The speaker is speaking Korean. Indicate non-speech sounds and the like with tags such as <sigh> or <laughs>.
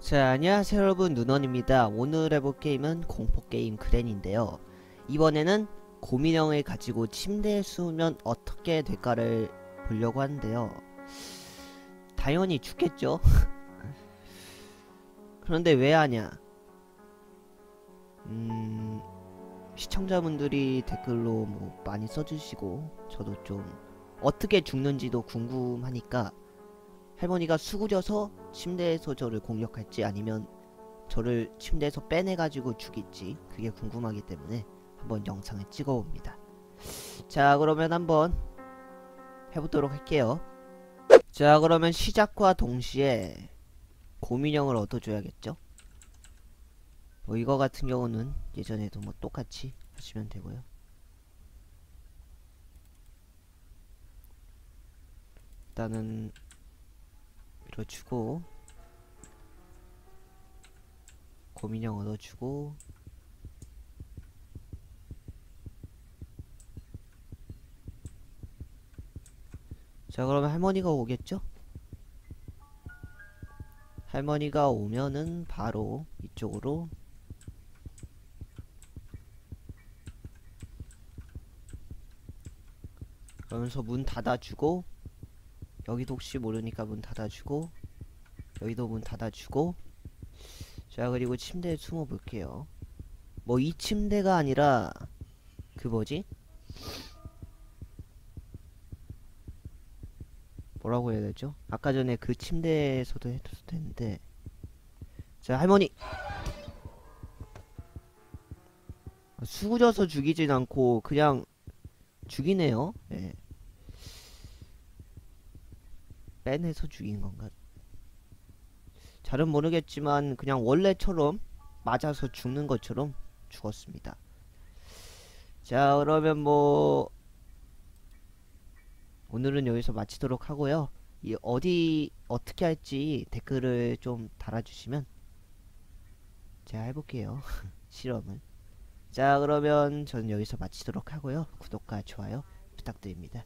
자 안녕하세요 여러분. 눈원입니다. 오늘 해볼 게임은 공포게임 그랜인데요. 이번에는 고민형을 가지고 침대에 수면 어떻게 될까를 보려고 하는데요. 당연히 죽겠죠? <laughs> 그런데 왜 하냐? 음 시청자분들이 댓글로 뭐 많이 써주시고 저도 좀 어떻게 죽는지도 궁금하니까 할머니가 수그려서 침대에서 저를 공격할지 아니면 저를 침대에서 빼내가지고 죽일지 그게 궁금하기 때문에 한번 영상을 찍어봅니다. 자 그러면 한번 해보도록 할게요. 자 그러면 시작과 동시에 고민형을 얻어줘야겠죠? 뭐 이거 같은 경우는 예전에도 뭐 똑같이 하시면 되고요. 일단은 밀어주고 고민형 얻어주고 자 그러면 할머니가 오겠죠? 할머니가 오면은 바로 이쪽으로 그러면서 문 닫아주고 여기도 혹시 모르니까 문 닫아주고 여기도 문 닫아주고. 자 그리고 침대에 숨어 볼게요. 뭐 이 침대가 아니라 그 뭐지? 뭐라고 해야 되죠? 아까 전에 그 침대에서도 해도 되는데. 자 할머니! 수그려서 죽이진 않고 그냥 죽이네요. 예. 빼내서 죽인 건가? 잘은 모르겠지만 그냥 원래처럼 맞아서 죽는 것처럼 죽었습니다. 자 그러면 뭐 오늘은 여기서 마치도록 하고요. 이 어디 어떻게 할지 댓글을 좀 달아주시면 제가 해볼게요. <laughs> 실험을. 자 그러면 저는 여기서 마치도록 하고요. 구독과 좋아요 부탁드립니다.